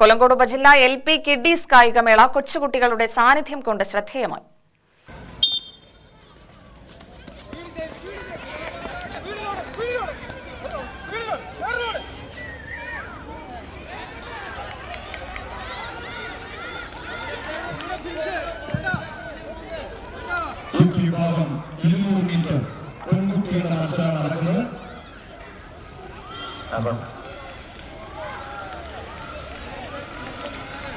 കൊല്ലങ്കോട് ഉപജില്ല L P kidneys കായികമേള കൊച്ചുകുട്ടികളുടെ സാന്നിധ്യം കൊണ്ട് ശ്രദ്ധേയമായി. വിഭാഗം ഇരുന്നൂറ് മീറ്റർ പെൺകുട്ടികളുടെ മത്സരം നടക്കുന്നത്.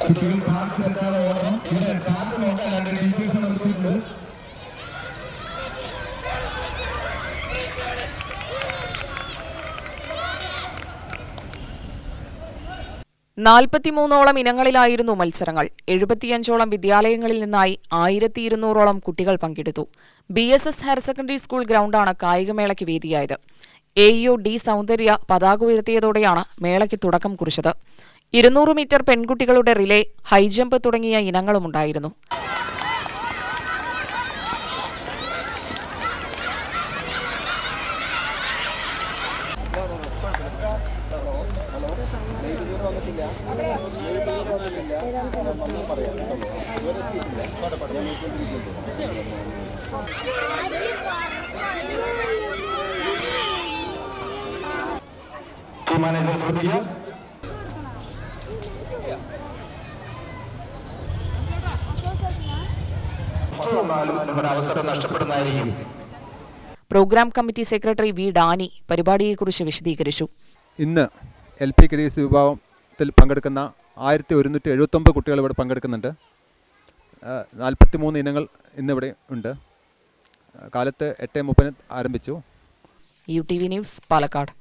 കുട്ടികൾ പാർക്ക് തെറ്റാതെ ഓടണം ഇവിടെ പാർക്ക് നോക്കാൻ രണ്ട് ടീച്ചേഴ്സ് നിർത്തിയിട്ടുണ്ട്. നാൽപ്പത്തിമൂന്നോളം ഇനങ്ങളിലായിരുന്നു മത്സരങ്ങൾ. എഴുപത്തിയഞ്ചോളം വിദ്യാലയങ്ങളിൽ നിന്നായി ആയിരത്തി ഇരുന്നൂറോളം കുട്ടികൾ പങ്കെടുത്തു. B S S higher secondary school ഗ്രൗണ്ടാണ് കായികമേളയ്ക്ക് വേദിയായത്. എ ഇഒ ഡി സൗന്ദര്യ പതാക ഉയർത്തിയതോടെയാണ് മേളയ്ക്ക് തുടക്കം കുറിച്ചത്. ഇരുന്നൂറ് മീറ്റർ പെൺകുട്ടികളുടെ റിലേ ഹൈജമ്പ് തുടങ്ങിയ ഇനങ്ങളുമുണ്ടായിരുന്നു. മാനേജർ ശ്രദ്ധിക്കുക വന്നാലും നഷ്ടപ്പെടുന്നതായിരിക്കും. Program committee secretary V Dani പരിപാടിയെക്കുറിച്ച് വിശദീകരിച്ചു. ഇന്ന് L P K D S വിഭാഗത്തിൽ പങ്കെടുക്കുന്ന ആയിരത്തി ഒരുന്നൂറ്റി എഴുപത്തൊമ്പത് കുട്ടികൾ ഇവിടെ പങ്കെടുക്കുന്നുണ്ട്. നാൽപ്പത്തി മൂന്ന് ഇനങ്ങൾ ഇന്നിവിടെ ഉണ്ട്. കാലത്ത് എട്ട് മുപ്പതിന് ആരംഭിച്ചു. U T V news Palakkad.